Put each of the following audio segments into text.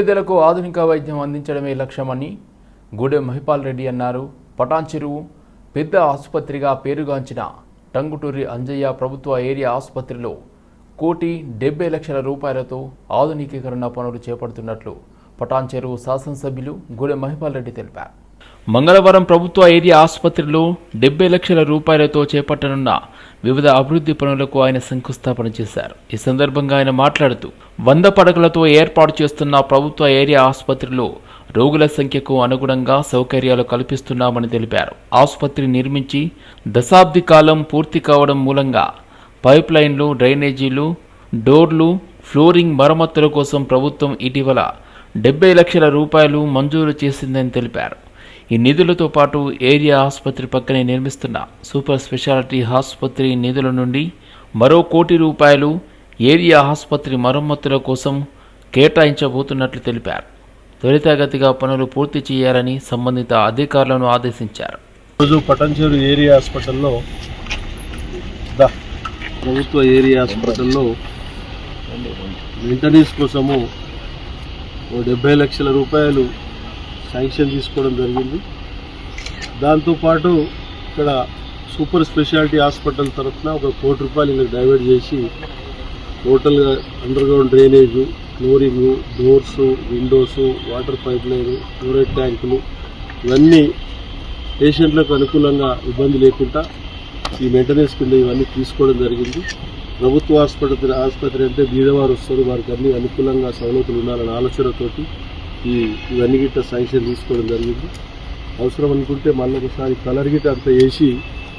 పేదలకు ఆధునిక వైద్యం అందించడమే లక్ష్యమని గూడెం మహిపాల్ రెడ్డి అన్నారు. పటాన్ చెరువు పెద్ద ఆసుపత్రిగా పేరుగాంచిన టంగుటూరి అంజయ్య ప్రభుత్వ ఏరియా ఆసుపత్రిలో కోటి డెబ్బై లక్షల రూపాయలతో ఆధునికీకరణ పనులు చేపడుతున్నట్లు పటాన్ చెరువు శాసనసభ్యులు గూడెం మహిపాల్ రెడ్డి తెలిపారు. మంగళవారం ప్రభుత్వ ఏరియా ఆసుపత్రిలో డెబ్బై లక్షల రూపాయలతో చేపట్టనున్న వివిధ అభివృద్ధి పనులకు ఆయన శంకుస్థాపన చేశారు. ఈ సందర్భంగా ఆయన మాట్లాడుతూ వంద పడకలతో ఏర్పాటు చేస్తున్న ప్రభుత్వ ఏరియా ఆసుపత్రిలో రోగుల సంఖ్యకు అనుగుణంగా సౌకర్యాలు కల్పిస్తున్నామని తెలిపారు. ఆసుపత్రి నిర్మించి దశాబ్ది కాలం పూర్తి కావడం మూలంగా పైప్ లైన్లు డ్రైనేజీలు డోర్లు ఫ్లోరింగ్ మరమ్మతుల కోసం ప్రభుత్వం ఇటీవల డెబ్బై లక్షల రూపాయలు మంజూరు చేసిందని తెలిపారు. ఈ నిధులతో పాటు ఏరియా ఆసుపత్రి పక్కనే నిర్మిస్తున్న సూపర్ స్పెషాలిటీ ఆసుపత్రి నిధుల నుండి మరో కోటి రూపాయలు ఏరియా ఆసుపత్రి మరమ్మతుల కోసం కేటాయించబోతున్నట్లు తెలిపారు. త్వరితగతిగా పనులు పూర్తి చేయాలని సంబంధిత అధికారులను ఆదేశించారు. రోజు పటంచేరు ఏరియా హాస్పిటల్లో ప్రభుత్వ ఏరియా హాస్పిటల్లో మెయింటెనెన్స్ కోసము డెబ్బై లక్షల రూపాయలు శాంక్షన్ తీసుకోవడం జరిగింది. దాంతోపాటు ఇక్కడ సూపర్ స్పెషాలిటీ హాస్పిటల్ తరఫున ఒక కోటి రూపాయలు ఇలా డైవర్ట్ చేసి టోటల్గా underground drainage flooring doors windows water pipe line fluoride ట్యాంకులు ఇవన్నీ పేషెంట్లకు అనుకూలంగా ఇబ్బంది లేకుండా ఈ మెయింటెనెన్స్ కింద ఇవన్నీ తీసుకోవడం జరిగింది. ప్రభుత్వ ఆసుపత్రి ఆసుపత్రి అంటే బీదవారు వస్తారు వారికి అన్ని అనుకూలంగా సౌలతులు ఉండాలనే ఆలోచనతోటి ఈ ఇవన్నీ గిట్ట శాంక్షన్ తీసుకోవడం జరిగింది. అవసరం అనుకుంటే మళ్ళీ ఒకసారి కలర్ గిట్ట అంతా వేసి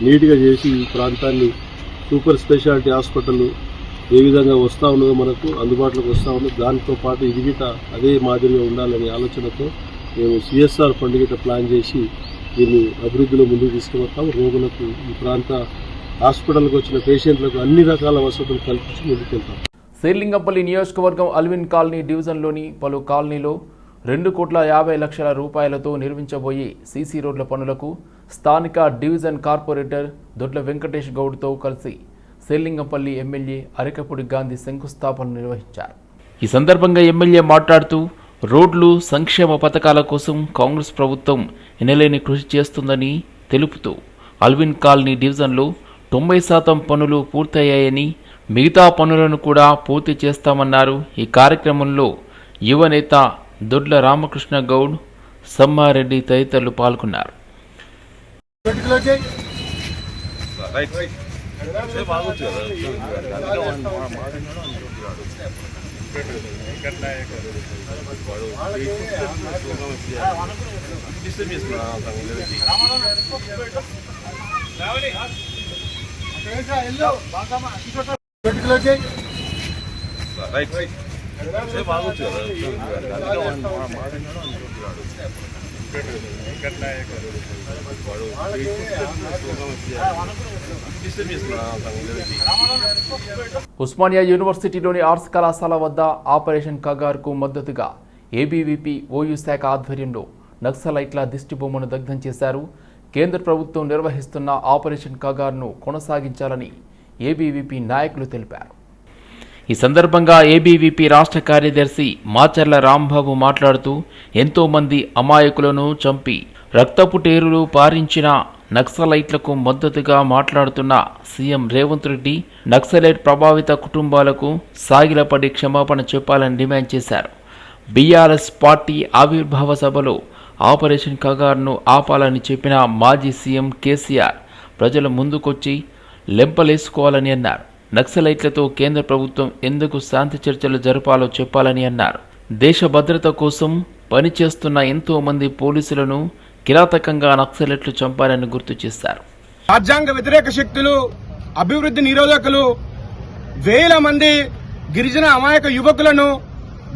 నీట్గా చేసి ఈ ప్రాంతాన్ని సూపర్ స్పెషాలిటీ హాస్పిటల్ ఏ విధంగా వస్తూ ఉన్నదో మనకు అందుబాటులోకి వస్తూ ఉన్నది దాంతో పాటు ఇది గిట్ట అదే మాదిరిగా ఉండాలనే ఆలోచనతో మేము సిఎస్ఆర్ ఫండ్ గిట్ట ప్లాన్ చేసి దీన్ని అభివృద్ధిలో ముందుకు తీసుకువస్తాం రోగులకు ఈ ప్రాంత హాస్పిటల్కి వచ్చిన పేషెంట్లకు అన్ని రకాల వసతులు కల్పించి ముందుకెళ్తాం. శ్రీలింగంపల్లి నియోజకవర్గం అల్విన్ కాలనీ డివిజన్లోని పలు కాలనీలో రెండు కోట్ల యాభై లక్షల రూపాయలతో నిర్మించబోయే సీసీ రోడ్ల పనులకు స్థానిక డివిజన్ కార్పొరేటర్ దొడ్ల వెంకటేష్ గౌడ్తో కలిసి సెల్లింగంపల్లి ఎమ్మెల్యే అరికపూడి గాంధీ శంకుస్థాపన నిర్వహించారు. ఈ సందర్భంగా ఎమ్మెల్యే మాట్లాడుతూ రోడ్లు సంక్షేమ పథకాల కోసం కాంగ్రెస్ ప్రభుత్వం ఎనలేని కృషి చేస్తుందని తెలుపుతూ అల్విన్ కాలనీ డివిజన్లో తొంభై శాతం పనులు పూర్తయ్యాయని మిగతా పనులను కూడా పూర్తి చేస్తామన్నారు. ఈ కార్యక్రమంలో యువనేత దొడ్ల రామకృష్ణ గౌడ్ సమ్మారెడ్డి తదితరులు పాల్గొన్నారు. ఉస్మానియా యూనివర్సిటీలోని ఆర్ట్స్ కళాశాల వద్ద ఆపరేషన్ కగార్కు మద్దతుగా ఏబీవీపీ ఓయూ శాఖ ఆధ్వర్యంలో నక్సలైట్ల దిష్టిబొమ్మను దగ్ధం చేశారు. కేంద్ర ప్రభుత్వం నిర్వహిస్తున్న ఆపరేషన్ కగార్ను కొనసాగించాలని ఏబీవీపీ నాయకులు తెలిపారు. ఈ సందర్భంగా ఏబీవీపీ రాష్ట్ర కార్యదర్శి మాచర్ల రాంబాబు మాట్లాడుతూ ఎంతోమంది అమాయకులను చంపి రక్తపు టేరులు పారించిన నక్సలైట్లకు మద్దతుగా మాట్లాడుతున్న సీఎం రేవంత్ రెడ్డి నక్సలైట్ ప్రభావిత కుటుంబాలకు సాగిలపడి క్షమాపణ చెప్పాలని డిమాండ్ చేశారు. బీఆర్ఎస్ పార్టీ ఆవిర్భావ సభలో ఆపరేషన్ కగార్ను ఆపాలని చెప్పిన మాజీ సీఎం కేసీఆర్ ప్రజల ముందుకొచ్చి లెంపలేసుకోవాలని అన్నారు. నక్సలైట్లతో కేంద్ర ప్రభుత్వం ఎందుకు శాంతి చర్చలు జరపాలో చెప్పాలని అన్నారు. దేశ భద్రత కోసం పనిచేస్తున్న ఎంతో మంది పోలీసులను కిరాతకంగా నక్సలైట్లు చంపారని గుర్తు చేశారు. రాజ్యాంగ వ్యతిరేక శక్తులు అభివృద్ధి నిరోధకులు వేల మంది గిరిజన అమాయక యువకులను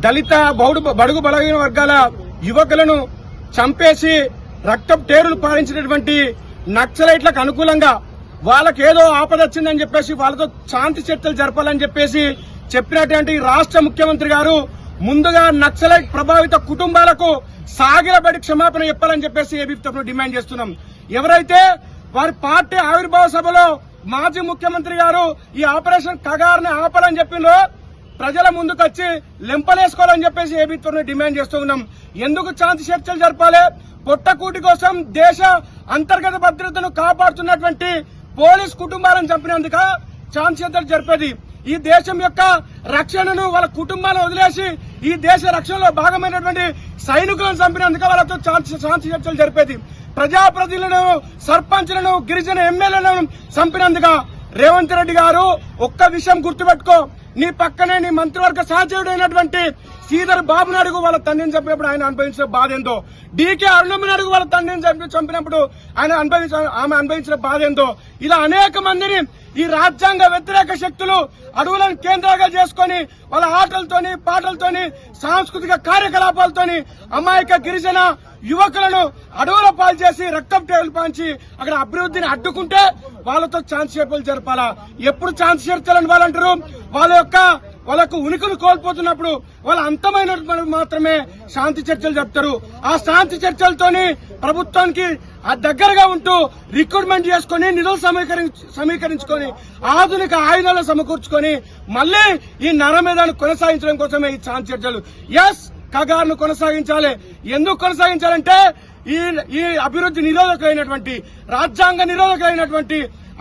దళిత బౌడు బడుగు బలహీన వర్గాల యువకులను చంపేసి రక్తం టేరులు పాలించినటువంటి నక్సలైట్లకు అనుకూలంగా వాళ్ళకేదో ఆపద వచ్చిందని చెప్పేసి వాళ్ళతో శాంతి చర్చలు జరపాలని చెప్పేసి చెప్పినటువంటి రాష్ట్ర ముఖ్యమంత్రి గారు ముందుగా నక్సలైట్ ప్రభావిత కుటుంబాలకు సాగిలబడి క్షమాపణ చెప్పాలని చెప్పేసి ఏబీ తరఫున డిమాండ్ చేస్తున్నాం. ఎవరైతే వారి పార్టీ ఆవిర్భావ సభలో మాజీ ముఖ్యమంత్రి గారు ఈ ఆపరేషన్ కగార్ని ఆపాలని చెప్పిండ్రో ప్రజల ముందుకొచ్చి లెంపలేసుకోవాలని చెప్పేసి ఏబీతో డిమాండ్ చేస్తూ ఉన్నాం. ఎందుకు శాంతి చర్చలు జరపాలి? పొట్టకూటి కోసం దేశ అంతర్గత భద్రతను కాపాడుతున్నటువంటి పోలీస్ కుటుంబాలను చంపినందుక శాంతి జరిపేది. ఈ దేశం యొక్క రక్షణను వాళ్ళ కుటుంబాలను వదిలేసి ఈ దేశ రక్షణలో భాగమైనటువంటి సైనికులను చంపినందుక వాళ్ళతో శాంతి చర్చలు జరిపేది. ప్రజాప్రతినిధులను సర్పంచ్లను గిరిజన ఎమ్మెల్యేలను చంపినందుక రేవంత్ రెడ్డి గారు ఒక్క విషయం గుర్తుపెట్టుకో. నీ పక్కనే నీ మంత్రివర్గ సహచరుడైనటువంటి శ్రీధర్ బాబు నాయుడు వాళ్ళ తండ్రిని చంపినప్పుడు ఆయన అనుభవించిన బాధ ఏందో? డీకే అరుణమ్మ నాయుడు వాళ్ళ తండ్రిని చంపి చంపినప్పుడు ఆయన అనుభవించిన ఆమె అనుభవించిన బాధ ఏందో? ఇలా అనేక మందిని ఈ రాజ్యాంగ వ్యతిరేక శక్తులు అడవులను కేంద్రంగా చేసుకొని వాళ్ళ ఆటలతోని పాటలతోని సాంస్కృతిక కార్యకలాపాలతోని అమాయక గిరిజన యువకులను అడవుల పాలు చేసి రక్తం టేలు పాంచి అక్కడ అభివృద్ధిని అడ్డుకుంటే వాళ్ళతో ఛాన్స్ చేపలు జరపాలా? ఎప్పుడు ఛాన్స్ చేర్చాలని వాళ్ళంటారు వాళ్ళ యొక్క వాళ్ళకు ఉనికిని కోల్పోతున్నప్పుడు వాళ్ళ అంతమైన మాత్రమే శాంతి చర్చలు చెప్తారు ఆ శాంతి చర్చలతోని ప్రభుత్వానికి ఆ దగ్గరగా ఉంటూ రిక్రూట్మెంట్ చేసుకుని నిధులు సమీకరించుకొని ఆధునిక ఆయుధాలు సమకూర్చుకొని మళ్ళీ ఈ నరమేధాన్ని కొనసాగించడం కోసమే ఈ శాంతి చర్చలు. ఎస్ కగార్ను కొనసాగించాలి. ఎందుకు కొనసాగించాలంటే ఈ ఈ అభివృద్ధి నిరోధకులైనటువంటి రాజ్యాంగ నిరోధకులైనటువంటి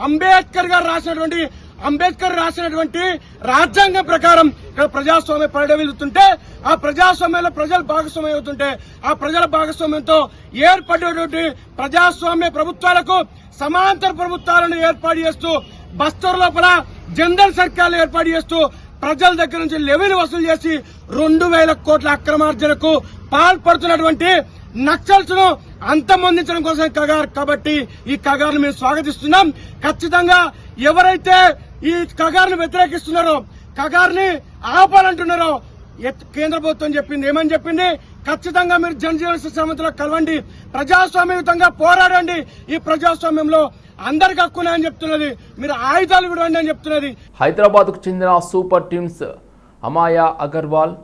అంబేద్కర్ గారు రాసినటువంటి అంబేద్కర్ రాసినటువంటి రాజ్యాంగం ప్రకారం ఇక్కడ ప్రజాస్వామ్య పరిడవిల్లుతుంటే ఆ ప్రజాస్వామ్యంలో ప్రజలు భాగస్వామ్యం అవుతుంటే ఆ ప్రజల భాగస్వామ్యంతో ఏర్పడేటువంటి ప్రజాస్వామ్య ప్రభుత్వాలకు సమాంతర ప్రభుత్వాలను ఏర్పాటు చేస్తూ బస్తర్ లోపల జనరల్ సర్కార్లు ఏర్పాటు చేస్తూ ప్రజల దగ్గర నుంచి లెవెల్ వసూలు చేసి రెండు వేల కోట్ల అక్రమార్జనకు పాల్పడుతున్నటువంటి నక్సల్స్ను అంతమొందించడం కోసం కగార్ కాబట్టి ఈ కగార్ను మేము స్వాగతిస్తున్నాం. ఖచ్చితంగా ఎవరైతే ఈ కగార్ను వ్యతిరేకిస్తున్నారో కగార్ని ఆపాలంటున్నారో ఎత్- కేంద్ర ప్రభుత్వం చెప్పింది. ఏమని చెప్పింది? ఖచ్చితంగా మీరు జనజీవన సమితిలో కలవండి. ప్రజాస్వామ్యయుతంగా పోరాడండి. ఈ ప్రజాస్వామ్యంలో అందరికి హక్కున్నాయని చెప్తున్నది. మీరు ఆయుధాలు విడవండి అని చెప్తున్నది. హైదరాబాద్కు చెందిన సూపర్ టీమ్స్ అమాయా అగర్వాల్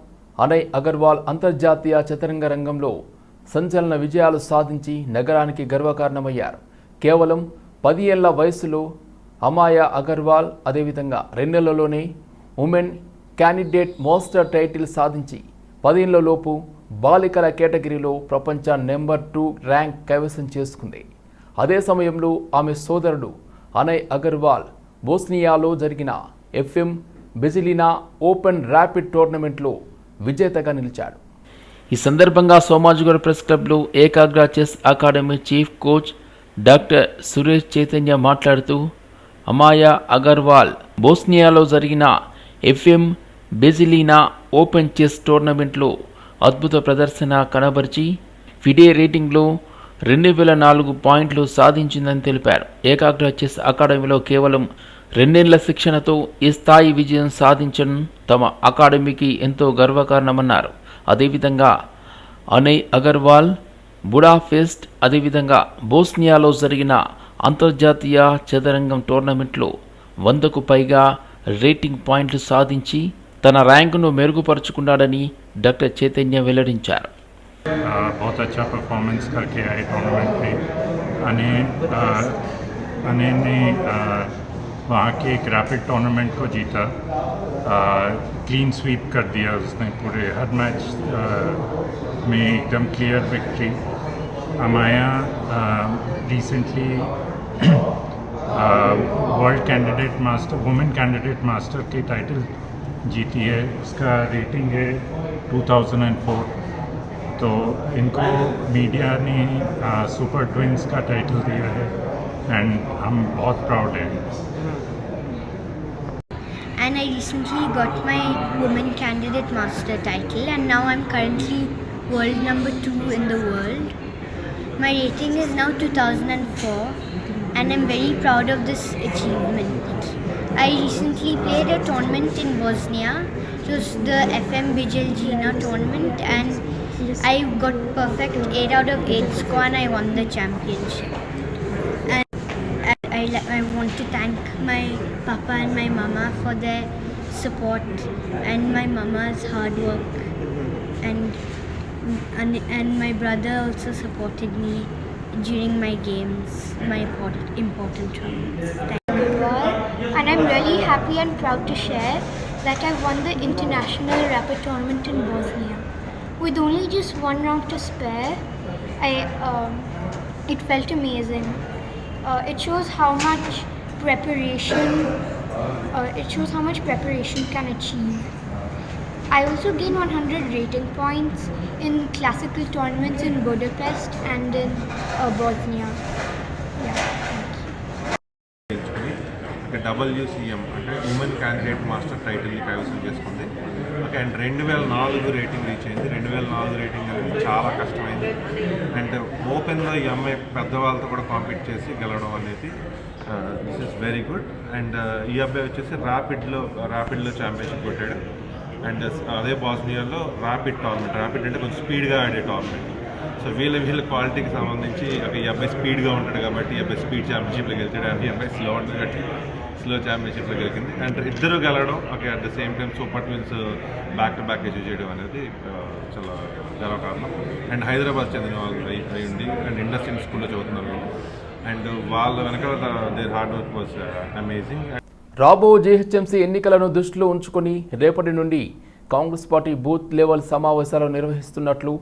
అనయ్ అగర్వాల్ అంతర్జాతీయ చతురంగ రంగంలో సంచలన విజయాలు సాధించి నగరానికి గర్వకారణమయ్యారు. కేవలం పది ఏళ్ళ వయసులో అమాయా అగర్వాల్ అదేవిధంగా రెండేళ్ళలోనే ఉమెన్ క్యాండిడేట్ మోస్టర్ టైటిల్ సాధించి పదేళ్ళలోపు బాలికల కేటగిరీలో ప్రపంచ నెంబర్ టూ ర్యాంక్ కైవసం చేసుకుంది. అదే సమయంలో ఆమె సోదరుడు అనయ్ అగర్వాల్ బోస్నియాలో జరిగిన ఎఫ్ఎం బెజిలినా ఓపెన్ ర్యాపిడ్ టోర్నమెంట్లో విజేతగా నిలిచాడు. ఈ సందర్భంగా సోమాజిగూడ ప్రెస్ క్లబ్లో Ekagra chess academy chief coach doctor Suresh Chaitanya మాట్లాడుతూ అమాయా అగర్వాల్ బోస్నియాలో జరిగిన ఎఫ్ఎం బెజిలీనా ఓపెన్ చెస్ టోర్నమెంట్లో అద్భుత ప్రదర్శన కనబరిచి ఫిడే రేటింగ్లో రెండు వేల నాలుగు పాయింట్లు సాధించిందని తెలిపారు. ఏకాగ్ర చెస్ అకాడమీలో కేవలం రెండేళ్ళ శిక్షణతో ఈ స్థాయి విజయం సాధించడం తమ అకాడమీకి ఎంతో గర్వకారణమన్నారు. అదేవిధంగా అనయ్ అగర్వాల్ బుడాఫెస్ట్ అదేవిధంగా బోస్నియాలో జరిగిన అంతర్జాతీయ చదరంగం టోర్నమెంట్లో వందకు పైగా రేటింగ్ పాయింట్లు సాధించి తన ర్యాంకును మెరుగుపరుచుకున్నాడని డాక్టర్ చైతన్య వెల్లడించారు आ, बहुत अच्छा परफॉर्मेंस करके आए टूर्नामेंट में अने आ, अने ने आ, वहाँ के एक रैपिड टूर्नामेंट को जीता। क्लीन स्वीप कर दिया उसने पूरे। हर मैच में एकदम clear victory Amaya recently world candidate master women candidate master की टाइटल जीती है। उसका रेटिंग है 2004 तो इनको मीडिया ने सुपर ट्विंस का टाइटल दिया है। एंड हम बहुत प्राउड हैं। And I recently got my Women Candidate Master title, and now I'm currently world number two in the world. My rating is now 2004, and I'm very proud of this achievement. I recently played a tournament in Bosnia. It was the FM Bijil Gina tournament, and I got perfect 8 out of 8 score, and I won the championship. I, I, want to thank my papa and my mama for their support and my mama's hard work and and, and my brother also supported me during my games my important, important tournaments and I'm really happy and proud to share that I won the international rapid tournament in Bosnia. With only just one round to spare, I um, it felt amazing. Uh, it shows how much preparation. Uh, it shows how much preparation can achieve. I also gained 100 rating points in classical tournaments in Budapest and in uh, Bosnia. WCM అంటే women candidate master టైటిల్ని కైవసం చేసుకుంది. Okay and రెండు వేల నాలుగు rating reach అయింది. రెండు వేల నాలుగు రేటింగ్ అనేది చాలా కష్టమైంది. అండ్ ఓపెన్లో ఈ అమ్మాయి పెద్దవాళ్ళతో కూడా కాంపీట్ చేసి గెలవడం అనేది this is very good and ఈ అబ్బాయి వచ్చేసి ర్యాపిడ్లో ర్యాపిడ్లో ఛాంపియన్షిప్ కొట్టాడు. అండ్ అదే బాస్నియాలో ర్యాపిడ్ టోర్నమెంట్ ర్యాపిడ్ అంటే కొంచెం స్పీడ్గా ఆడే టోర్నమెంట్ సో వీళ్ళ వీళ్ళ క్వాలిటీకి సంబంధించి ఒక ఈ అబ్బాయి స్పీడ్గా ఉంటాడు కాబట్టి ఈ అబ్బాయి స్పీడ్ ఛాంపియన్షిప్లోకి వెళ్తాడు అంటే ఈ అబ్బాయి స్లో ఉంటుంది కాబట్టి స్లో ఛాంపియన్షిప్లో గెలిచింది అండ్ ఇద్దరు గెలవడం okay at the same time super twins back to back achieve చేయడం అనేది ఆ, చాలా గర్వకారణం అండ్ హైదరాబాద్ చెందిన వాళ్ళు అయి అయి ఉండి అండ్ ఇండస్ట్రియల్ స్కూల్లో చదువుతున్నారు అండ్ వాళ్ళ. వెనకాల there hard work was amazing రాబో జీహెచ్ఎంసీ ఎన్నికలను దృష్టిలో ఉంచుకొని రేపటి నుండి కాంగ్రెస్ పార్టీ బూత్ లెవెల్ సమావేశాలు నిర్వహిస్తున్నట్లు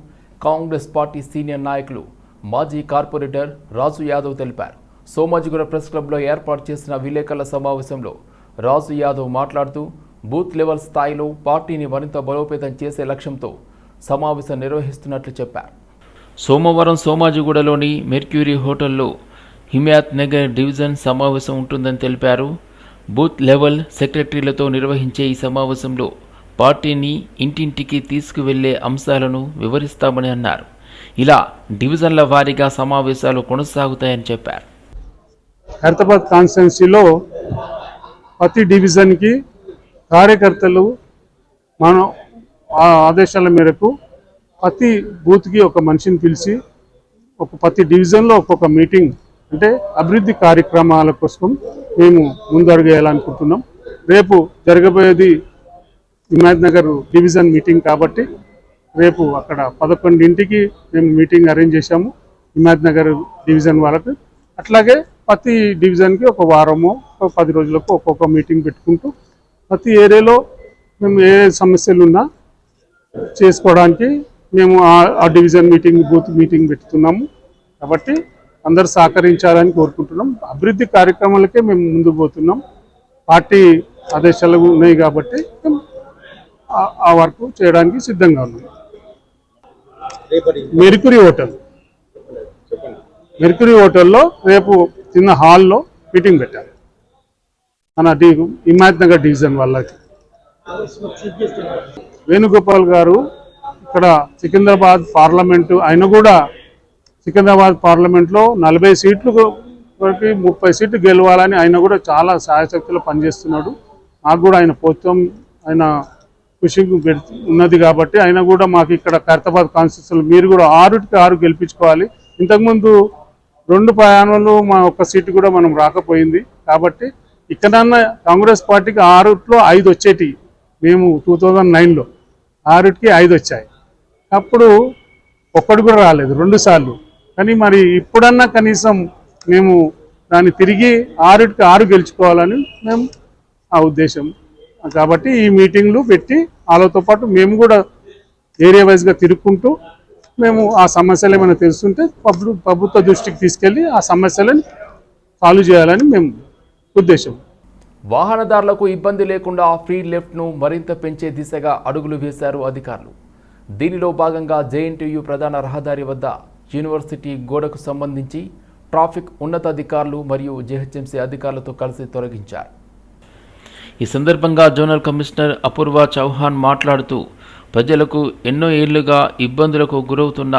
కాంగ్రెస్ పార్టీ సీనియర్ నాయకులు మాజీ కార్పొరేటర్ రాజు యాదవ్ తెలిపారు. సోమాజిగూడ ప్రెస్ క్లబ్లో ఏర్పాటు చేసిన విలేకరుల సమావేశంలో రాజు యాదవ్ మాట్లాడుతూ బూత్ లెవెల్ స్థాయిలో పార్టీని మరింత బలోపేతం చేసే లక్ష్యంతో సమావేశం నిర్వహిస్తున్నట్లు చెప్పారు. సోమవారం సోమాజిగూడలోని మెర్క్యూరీ హోటల్లో హిమాయత్ నగర్ డివిజన్ సమావేశం ఉంటుందని తెలిపారు. బూత్ లెవెల్ సెక్రటరీలతో నిర్వహించే ఈ సమావేశంలో పార్టీని ఇంటింటికి తీసుకువెళ్ళే అంశాలను వివరిస్తామని అన్నారు. ఇలా డివిజన్ల వారీగా సమావేశాలు కొనసాగుతాయని చెప్పారు. హైదరాబాద్ కాన్స్టిట్యున్సీలో ప్రతి డివిజన్కి కార్యకర్తలు మనం ఆ ఆదేశాల మేరకు ప్రతి బూత్కి ఒక మనిషిని పిలిచి ఒక ప్రతి డివిజన్లో ఒక్కొక్క మీటింగ్ అంటే అభివృద్ధి కార్యక్రమాల కోసం మేము ముందడుగేయాలనుకుంటున్నాం. రేపు జరగబోయేది హిమాయత్ నగర్ డివిజన్ మీటింగ్ కాబట్టి రేపు అక్కడ పదకొండింటికి మేము మీటింగ్ అరేంజ్ చేశాము హిమాయత్ నగర్ డివిజన్ వాళ్ళకు. అట్లాగే ప్రతి డివిజన్కి ఒక వారము ఒక పది రోజులకు ఒక్కొక్క మీటింగ్ పెట్టుకుంటూ ప్రతి ఏరియాలో మేము ఏ సమస్యలు ఉన్నా చేసుకోవడానికి మేము ఆ- డివిజన్ మీటింగ్ బూత్ మీటింగ్ పెట్టుతున్నాము కాబట్టి అందరూ సహకరించాలని కోరుకుంటున్నాం. అభివృద్ధి కార్యక్రమాలకే మేము ముందుకు పోతున్నాం. పార్టీ ఆదేశాలు ఉన్నాయి కాబట్టి ఆ వర్క్ చేయడానికి సిద్ధంగా ఉన్నాం. Mercury hotel. మెర్కురీ హోటల్లో రేపు చిన్న హాల్లో మీటింగ్ పెట్టారు. మన డి హిమాయత్ నగర్ డివిజన్ వాళ్ళకి. వేణుగోపాల్ గారు ఇక్కడ సికింద్రాబాద్ పార్లమెంటు ఆయన కూడా సికింద్రాబాద్ పార్లమెంట్లో నలభై సీట్లు వరకు ముప్పై సీట్లు గెలవాలని ఆయన కూడా చాలా సాయశక్తిలో పనిచేస్తున్నాడు. నాకు కూడా ఆయన ప్రభుత్వం ఆయన కృషి ఉన్నది కాబట్టి ఆయన కూడా మాకు ఇక్కడ ఖైరతాబాద్ కాన్స్టిట్యూషన్ మీరు కూడా ఆరుకి ఆరు గెలిపించుకోవాలి. ఇంతకుముందు రెండు ప్రయాణాలు మా ఒక్క సీటు కూడా మనం రాకపోయింది. కాబట్టి ఇక్కడన్నా కాంగ్రెస్ పార్టీకి ఆరుట్లో ఐదు వచ్చేటి. మేము టూ థౌజండ్ నైన్లో ఆరుకి ఐదు వచ్చాయి. అప్పుడు ఒక్కడు కూడా రాలేదు రెండు సార్లు. కానీ మరి ఇప్పుడన్నా కనీసం మేము దాన్ని తిరిగి ఆరుకి ఆరు గెలుచుకోవాలని మేము ఆ ఉద్దేశం. కాబట్టి ఈ మీటింగ్లు పెట్టి వాళ్ళతో పాటు మేము కూడా ఏరియా వైజ్గా తిరుక్కుంటూ మేము ఆ సమస్యలు ఏమైనా తెలుస్తుంటే పబ్లిక్ ప్రభుత్వ దృష్టికి తీసుకెళ్ళి ఆ సమస్యలను సాల్వ్ చేయాలని మేము ఉద్దేశం. వాహనదారులకు ఇబ్బంది లేకుండా ఫ్రీ లెఫ్ట్ను మరింత పెంచే దిశగా అడుగులు వేశారు అధికారులు. దీనిలో భాగంగా జేఎన్టీయు ప్రధాన రహదారి వద్ద యూనివర్సిటీ గోడకు సంబంధించి ట్రాఫిక్ ఉన్నతాధికారులు మరియు జేహెచ్ఎంసీ అధికారులతో కలిసి తొలగించారు. ఈ సందర్భంగా జోనల్ కమిషనర్ అపూర్వ చౌహాన్ మాట్లాడుతూ ప్రజలకు ఎన్నో ఏళ్ళుగా ఇబ్బందులకు గురవుతున్న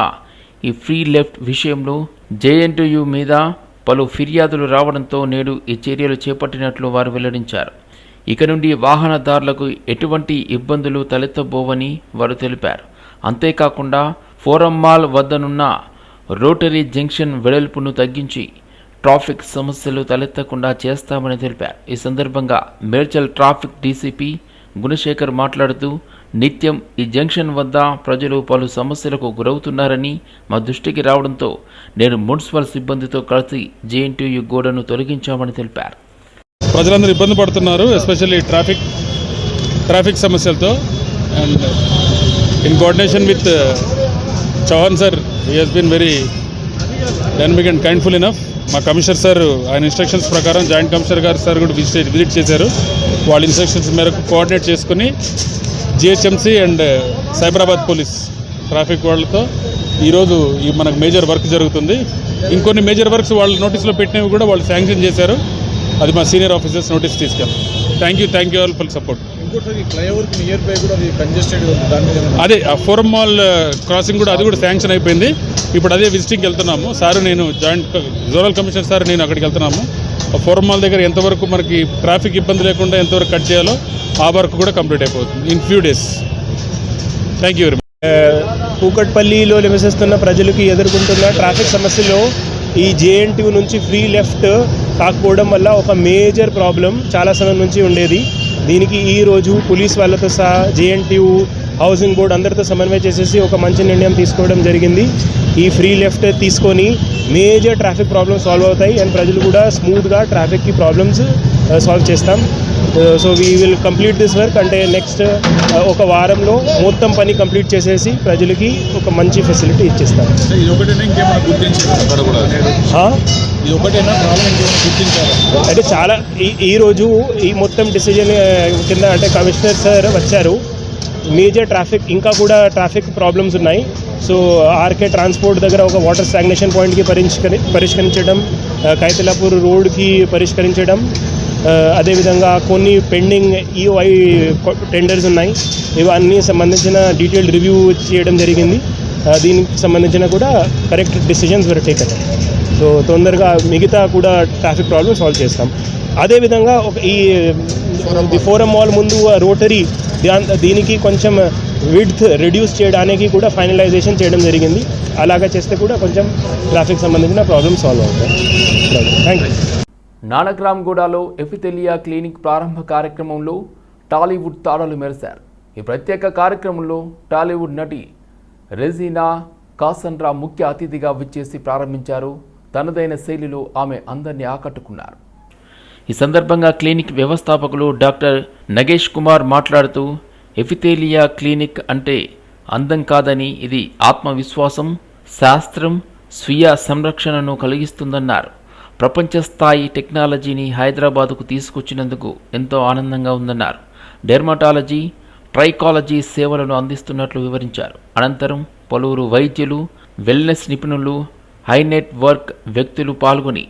ఈ ఫ్రీ లెఫ్ట్ విషయంలో జేఎన్టీయు మీద పలు ఫిర్యాదులు రావడంతో నేడు ఈ చర్యలు చేపట్టినట్లు వారు వెల్లడించారు. ఇక నుండి వాహనదారులకు ఎటువంటి ఇబ్బందులు తలెత్తబోవని వారు తెలిపారు. అంతేకాకుండా ఫోరం మాల్ వద్దనున్న రోటరీ జంక్షన్ వెడల్పును తగ్గించి ట్రాఫిక్ సమస్యలు తలెత్తకుండా చేస్తామని తెలిపారు. ఈ సందర్భంగా మేడ్చల్ ట్రాఫిక్ డీసీపీ గుణశేఖర్ మాట్లాడుతూ నిత్యం ఈ జంక్షన్ వద్ద ప్రజలు పలు సమస్యలకు గురవుతున్నారని మా దృష్టికి రావడంతో నేను మున్సిపల్ సిబ్బందితో కలిసి జేఎన్టీయు గోడను తొలగించామని తెలిపారు. ప్రజలందరూ ఇబ్బంది పడుతున్నారు ఎస్పెషల్లీ ట్రాఫిక్ ట్రాఫిక్ సమస్యలతో. And in coordination with Chauhan sir he has been very dynamic and kindful enough మా కమిషనర్ సార్ ఆయన ఇన్స్ట్రక్షన్స్ ప్రకారం జాయింట్ కమిషనర్ గారు సార్ కూడా విజిట్ విజిట్ చేశారు. వాళ్ళ ఇన్స్ట్రక్షన్స్ మేరకు కోఆర్డినేట్ చేసుకుని GHMC and Cyberabad police traffic వాళ్ళతో ఈరోజు ఈ మనకు మేజర్ వర్క్ జరుగుతుంది. ఇంకొన్ని మేజర్ వర్క్స్ వాళ్ళు నోటీస్లో పెట్టినవి కూడా వాళ్ళు శాంక్షన్ చేశారు. అది మా సీనియర్ ఆఫీసర్స్ నోటీస్ తీసుకెళ్ళాం thank you thank you all for support అదే ఆ ఫోరం మాల్ క్రాసింగ్ కూడా అది కూడా శాంక్షన్ అయిపోయింది. ఇప్పుడు అదే విజిటింగ్కి వెళ్తున్నాము. సార్ నేను జాయింట్ జోనల్ కమిషనర్ సార్ నేను అక్కడికి వెళ్తున్నాము. ఆ ఫోరం మాల్ దగ్గర ఎంతవరకు మనకి ట్రాఫిక్ ఇబ్బంది లేకుండా ఎంతవరకు కట్ చేయాలో ఆ వర్క్ కూడా కంప్లీట్ అయిపోతుంది in few days. Thank you very much కూకట్పల్లిలో నివసిస్తున్న ప్రజలకు ఎదుర్కొంటున్న ట్రాఫిక్ సమస్యలో ఈ జేఎన్టీ నుంచి ఫ్రీ లెఫ్ట్ కాకపోవడం వల్ల ఒక మేజర్ ప్రాబ్లం చాలా సమయం నుంచి ఉండేది. దీనికి ఈ రోజు పోలీస్ వాళ్ళతో సహా జేఎన్టీయూ హౌసింగ్ బోర్డ్ అందరితో సమన్వయం చేసేసి ఒక మంచి నిర్ణయం తీసుకోవడం జరిగింది. ఈ ఫ్రీ లెఫ్ట్ తీసుకొని మేజర్ ట్రాఫిక్ ప్రాబ్లమ్స్ సాల్వ్ అవుతాయి అండ్ ప్రజలు కూడా స్మూత్గా ట్రాఫిక్కి ప్రాబ్లమ్స్ సాల్వ్ చేస్తాం. So we will complete this work అంటే నెక్స్ట్ ఒక వారంలో మొత్తం పని కంప్లీట్ చేసేసి ప్రజలకి ఒక మంచి ఫెసిలిటీ ఇచ్చేస్తాం. అంటే చాలా ఈ ఈ రోజు ఈ మొత్తం డిసిజన్ కింద అంటే కమిషనర్ సార్ వచ్చారు. మేజర్ ట్రాఫిక్ ఇంకా కూడా ట్రాఫిక్ ప్రాబ్లమ్స్ ఉన్నాయి. సో ఆర్కే ట్రాన్స్పోర్ట్ దగ్గర ఒక వాటర్ స్టాగ్నేషన్ పాయింట్కి పరిష్కరి పరిష్కరించడం కైతలాపూర్ రోడ్కి పరిష్కరించడం అదేవిధంగా కొన్ని పెండింగ్ ఈఓఐ టెండర్స్ ఉన్నాయి. ఇవన్నీ సంబంధించిన డీటెయిల్డ్ రివ్యూ చేయడం జరిగింది. దీనికి సంబంధించిన కూడా correct decisions were taken so తొందరగా మిగతా కూడా ట్రాఫిక్ ప్రాబ్లమ్ సాల్వ్ చేస్తాం. అదేవిధంగా ఒక ఈ ది ఫోరం మాల్ ముందు రోటరీ దీనికి కొంచెం విడ్త్ రెడ్యూస్ చేయడానికి కూడా ఫైనలైజేషన్ చేయడం జరిగింది. అలాగా చేస్తే కూడా కొంచెం ట్రాఫిక్ సంబంధించిన ప్రాబ్లమ్ సాల్వ్ అవుతాయి థ్యాంక్ యూ నానగ్రామ్గూడలో ఎఫిథెలియా క్లినిక్ ప్రారంభ కార్యక్రమంలో టాలీవుడ్ తారలు మెరిశారు. ఈ ప్రత్యేక కార్యక్రమంలో టాలీవుడ్ నటి రెజీనా కాసన్రా ముఖ్య అతిథిగా విచ్చేసి ప్రారంభించారు. తనదైన శైలిలో ఆమె అందరినీ ఆకట్టుకున్నారు. ఈ సందర్భంగా క్లినిక్ వ్యవస్థాపకులు డాక్టర్ నగేష్ కుమార్ మాట్లాడుతూ ఎఫిథేలియా క్లినిక్ అంటే అందం కాదని ఇది ఆత్మవిశ్వాసం శాస్త్రం స్వీయ సంరక్షణను కలిగిస్తుందన్నారు. ప్రపంచ స్థాయి టెక్నాలజీని హైదరాబాదుకు తీసుకొచ్చినందుకు ఎంతో ఆనందంగా ఉందన్నారు. డెర్మటాలజీ ట్రైకాలజీ సేవలను అందిస్తున్నట్లు వివరించారు. అనంతరం పలువురు వైద్యులు వెల్నెస్ నిపుణులు హై నెట్ వర్క్ వ్యక్తులు పాల్గొని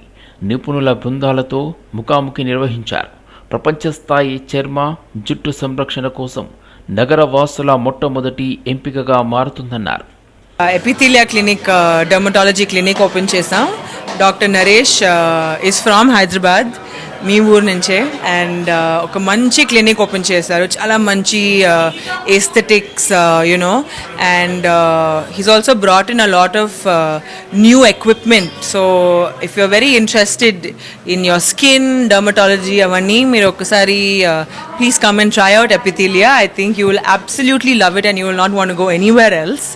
నిపుణుల బృందాలతో ముఖాముఖి నిర్వహించారు. ప్రపంచ స్థాయి చర్మ జుట్టు సంరక్షణ కోసం నగర వాసుల మొట్టమొదటి ఎంపికగా మారుతుందన్నారు. Epithelia clinic dermatology clinic open చేసాం doctor Naresh is from Hyderabad మీ ఊరు నుంచే. అండ్ ఒక మంచి క్లినిక్ ఓపెన్ చేశారు. చాలా మంచి aesthetics you know and he's also brought in a lot of new equipment so if you are very interested in your skin dermatology అవన్నీ మీరు ఒకసారి please come and try out Epithelia I think you will absolutely love it and you will not want go anywhere else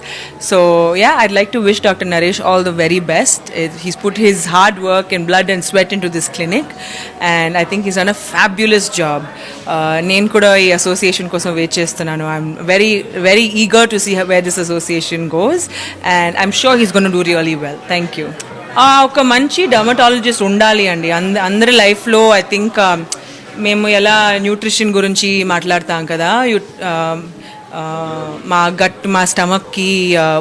so yeah i'd like to wish dr naresh all the very best. It- he's put his hard work and blood and sweat into this clinic. and and I think is on a fabulous job నేను కూడా ఈ association కోసం wait చేస్తున్నాను. I'm very very eager to see where this association goes and I'm sure he's gonna do really well thank you ఒక మంచి dermatologist ఉండాలి అండి. అంద అందరి లైఫ్లో ఐ థింక్ మేము ఎలా న్యూట్రిషన్ గురించి మాట్లాడతాం కదా యు మా గట్ మా స్టమక్కి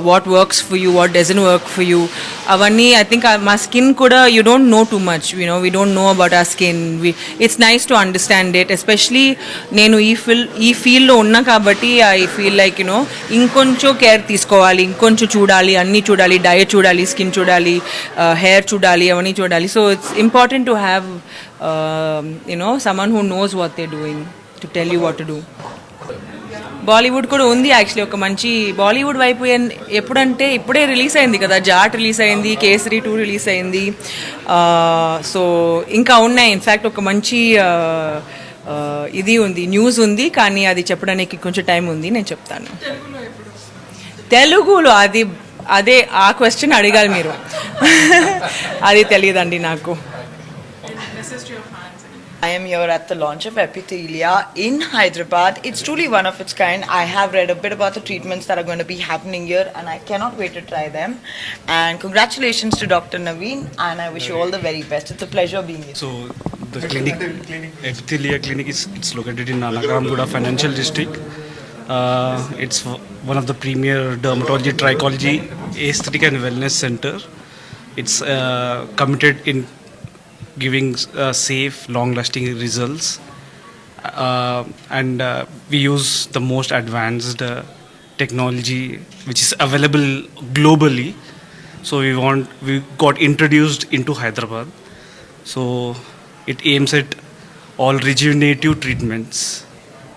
what works for you what doesn't work for you అవన్నీ ఐ థింక్ మా స్కిన్ కూడా you don't know too much you know we don't know about ఆ skin it's nice to understand it especially నేను ఈ feel ఈ ఫీల్డ్లో ఉన్నా కాబట్టి I feel like you know ఇంకొంచెం కేర్ తీసుకోవాలి ఇంకొంచెం చూడాలి అన్నీ చూడాలి డయట్ చూడాలి స్కిన్ చూడాలి హెయిర్ చూడాలి అవన్నీ చూడాలి. So it's important to have you know someone who knows what they doing to tell you what to do Bollywood కూడా ఉంది యాక్చువల్లీ ఒక మంచి బాలీవుడ్ వైపు ఎప్పుడంటే ఇప్పుడే రిలీజ్ అయింది కదా జాట్ రిలీజ్ అయింది కేసరి టూ రిలీజ్ అయింది. సో ఇంకా ఉన్నాయి. ఇన్ఫ్యాక్ట్ ఒక మంచి ఇది ఉంది న్యూస్ ఉంది కానీ అది చెప్పడానికి కొంచెం టైం ఉంది నేను చెప్తాను. తెలుగులో అది అదే ఆ క్వశ్చన్ అడగాలి మీరు. అది తెలియదండి నాకు. I am here at the launch of Epithelia in Hyderabad. It's truly one of its kind. I have read a bit about the treatments that are going to be happening here and I cannot wait to try them. And congratulations to Dr. Naveen and I wish you all the very best. It's a pleasure being here. So the clinic, Epithelia Clinic is it's located in Nagaramgooda Financial District. Uh, it's one of the premier dermatology, trichology, aesthetic and wellness center. It's uh, committed in giving uh, safe, long-lasting results, uh, and uh, we use the most advanced uh, technology which is available globally. So we want we got introduced into Hyderabad. So it aims at all rejuvenative treatments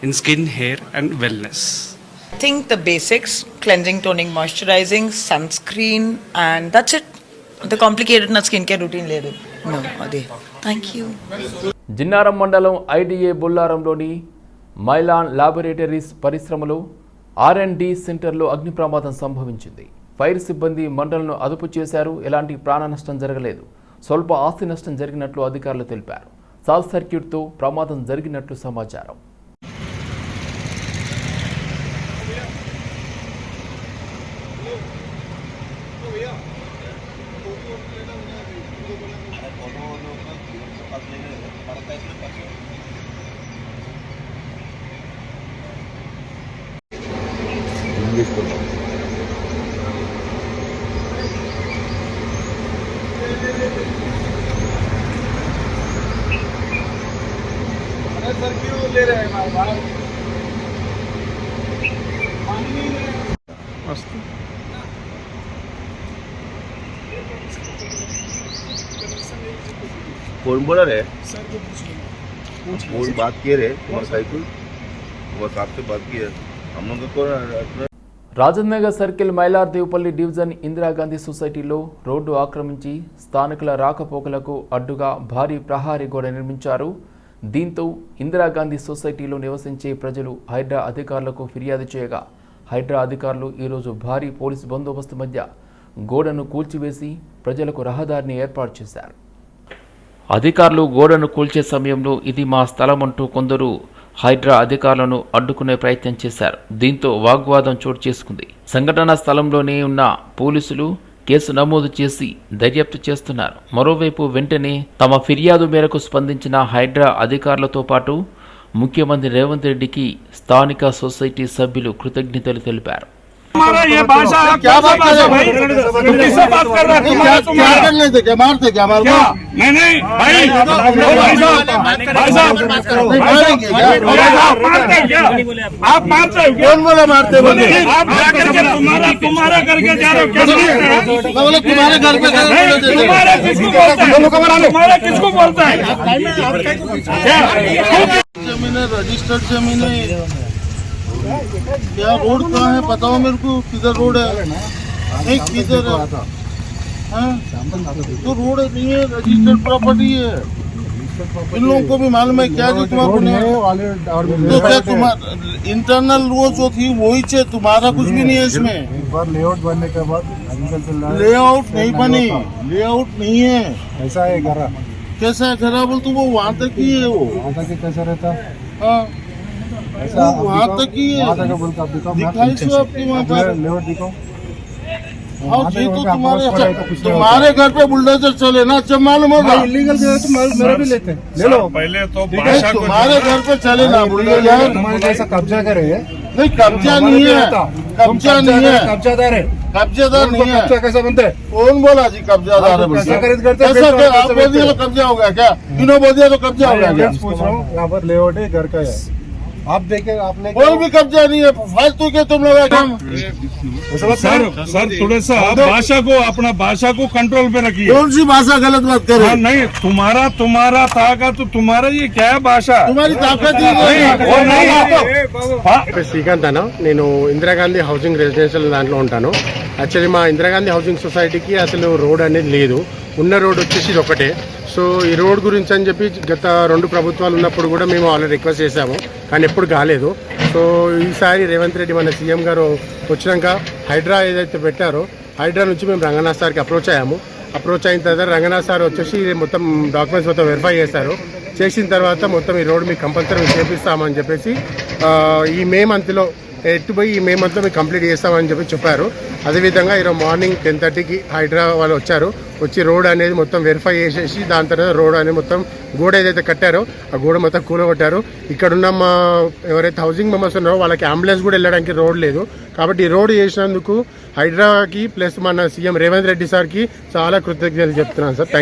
in skin, hair, and wellness. I think the basics cleansing, toning, moisturizing, sunscreen, and that's it. The complicated na skincare routine లేదు అదే. Thank you Jinnaram మండలం IDA బొల్లారంలోని Mylan laboratories పరిశ్రమలో R and D సెంటర్లో అగ్ని ప్రమాదం సంభవించింది. Fire సిబ్బంది మండలను అదుపు చేశారు. ఎలాంటి ప్రాణ నష్టం జరగలేదు. స్వల్ప ఆస్తి నష్టం జరిగినట్లు అధికారులు తెలిపారు. షార్ట్ సర్క్యూట్తో ప్రమాదం జరిగినట్లు సమాచారం. कौन बोला रे कौन बात किए रे तुम्हारा साइकिल बस आपसे बात की है हम लोग को ना- రాజేంద్ర నగర్ సర్కిల్ మైలార్దేవుపల్లి డివిజన్ ఇందిరాగాంధీ సొసైటీలో రోడ్డు ఆక్రమించి స్థానికుల రాకపోకలకు అడ్డుగా భారీ ప్రహారీ గోడ నిర్మించారు దీంతో ఇందిరాగాంధీ సొసైటీలో నివసించే ప్రజలు హైడ్రా అధికారులకు ఫిర్యాదు చేయగా హైడ్రా అధికారులు ఈరోజు భారీ పోలీసు బందోబస్తు మధ్య గోడను కూల్చివేసి ప్రజలకు రహదారిని ఏర్పాటు చేశారు అధికారులు గోడను కూల్చే సమయంలో ఇది మా స్థలం అంటూ కొందరు హైడ్రా అధికారులను అడ్డుకునే ప్రయత్నం చేశారు. దీంతో వాగ్వాదం చోటు చేసుకుంది. సంఘటనా స్థలంలోనే ఉన్న పోలీసులు కేసు నమోదు చేసి దర్యాప్తు చేస్తున్నారు. మరోవైపు వెంటనే తమ ఫిర్యాదు మేరకు స్పందించిన హైడ్రా అధికారులతో పాటు ముఖ్యమంత్రి రేవంత్ రెడ్డికి స్థానిక సొసైటీ సభ్యులు కృతజ్ఞతలు తెలిపారు. क्या बात कर रहे हो? तुम किससे बात कर रहे हो? क्या क्या कर थे? क्या मारते क्या? मार को नहीं नहीं भाई भाई साहब भाई साहब मारते क्या? आप मारते हो कौन बोला मारते बोले आप जा करके तुम्हारा तुम्हारा करके जा रहे हो मैं बोला तुम्हारे घर पे तुम्हारा किसको बोलता है? तुम्हारा किसको बोलता है? क्या? ज़मीन है। रजिस्टर्ड ज़मीन है क्या रोड कहाँ है? बताओ मेरे को किधर रोड है? नहीं किधर है? हाँ? तो रोड नहीं है रजिस्टर्ड प्रॉपर्टी है। इन लोगों को भी मालूम है क्या जो तुम्हारा नहीं तो क्या तुम्हारा इंटरनल वो जो थी वही है तुम्हारा कुछ भी नहीं है इसमें। लेआउट बनने के बाद लेआउट नहीं बनी लेआउट नहीं है। ऐसा है घर? कैसा है घर? बोल तो वो वहाँ तक ही है वो। वहाँ तक कैसा रहता? हाँ। वहाँ तक ही है। के दिखाई सो आपके वहाँ हाँ तो तुम्हारे तुम्हारे घर पे बुलडोजर चले ना जब मालूम होगा। इलीगल तो मेरा भी लेते हैं। ले लो। पहले तो तुम्हारे घर पे चले ना बुलडोजर तुम्हारे जैसा कब्जा करे। नहीं कब्जा नहीं है। कब्जा नहीं है। कब्जादार है। कब्जादार नहीं है। कब्जा कैसा बनता है? कौन बोला जी कब्जादार है कैसा खरीद करते हैं, कैसा क्या आप बोल दिया तो कब्जा हो गया क्या? इन्हों बोल दिया तो कब्जा हो गया क्या? पूछ रहा हूँ यहाँ पर लेआउट है घर का है। आप देखे आपने कोई भी कब्जा नहीं है फालतू के तुम लोग एकदम सर सर थोड़ा सा भाषा को अपना भाषा को कंट्रोल पे रखिए कौन सी भाषा गलत बात करे हाँ, नहीं तुम्हारा तुम्हारा था का तो तुम्हारा ये क्या है भाषा तुम्हारी ताकत ही नहीं, नहीं वो नहीं है तो भा- శ్రీకాంత్ అన్న నేను ఇందిరాగాంధీ హౌసింగ్ రెసిడెన్షియల్ దాంట్లో ఉంటాను యాక్చువల్లీ మా ఇందిరాగాంధీ హౌసింగ్ సొసైటీకి అసలు రోడ్ అనేది లేదు ఉన్న రోడ్ వచ్చేసి ఇది ఒకటే సో ఈ రోడ్ గురించి అని చెప్పి గత రెండు ప్రభుత్వాలు ఉన్నప్పుడు కూడా మేము ఆల్రెడీ రిక్వెస్ట్ చేశాము. కానీ ఎప్పుడు కాలేదు. సో ఈసారి రేవంత్ రెడ్డి మన సీఎం గారు వచ్చినాక హైడ్రా ఏదైతే పెట్టారో హైడ్రా నుంచి మేము రంగనాథ్ సార్కి అప్రోచ్ అయ్యాము. అప్రోచ్ అయిన తర్వాత రంగనాథ్ సార్ వచ్చేసి మొత్తం డాక్యుమెంట్స్ మొత్తం వెరిఫై చేశారు. చేసిన తర్వాత మొత్తం ఈ రోడ్ మీకు కంపల్సరీ చేపిస్తామని చెప్పేసి ఈ మే మంత్లో ఎట్టు పోయి మే మీకు కంప్లీట్ చేస్తామని చెప్పి చెప్పారు. అదేవిధంగా ఈరోజు మార్నింగ్ టెన్ థర్టీకి హైదరాబాద్ వాళ్ళు వచ్చారు. వచ్చి రోడ్ అనేది మొత్తం వెరిఫై చేసేసి దాని తర్వాత రోడ్ అనేది మొత్తం గోడ ఏదైతే కట్టారో ఆ గోడ మొత్తం కూలగొట్టారు. ఇక్కడున్న మా ఎవరైతే హౌసింగ్ మెంబర్స్ ఉన్నారో వాళ్ళకి అంబులెన్స్ కూడా వెళ్ళడానికి రోడ్ లేదు. కాబట్టి ఈ రోడ్ చేసినందుకు హైదరాబాద్కి ప్లస్ మన సీఎం రేవంత్ రెడ్డి సార్కి చాలా కృతజ్ఞతలు చెప్తున్నాను సార్. థ్యాంక్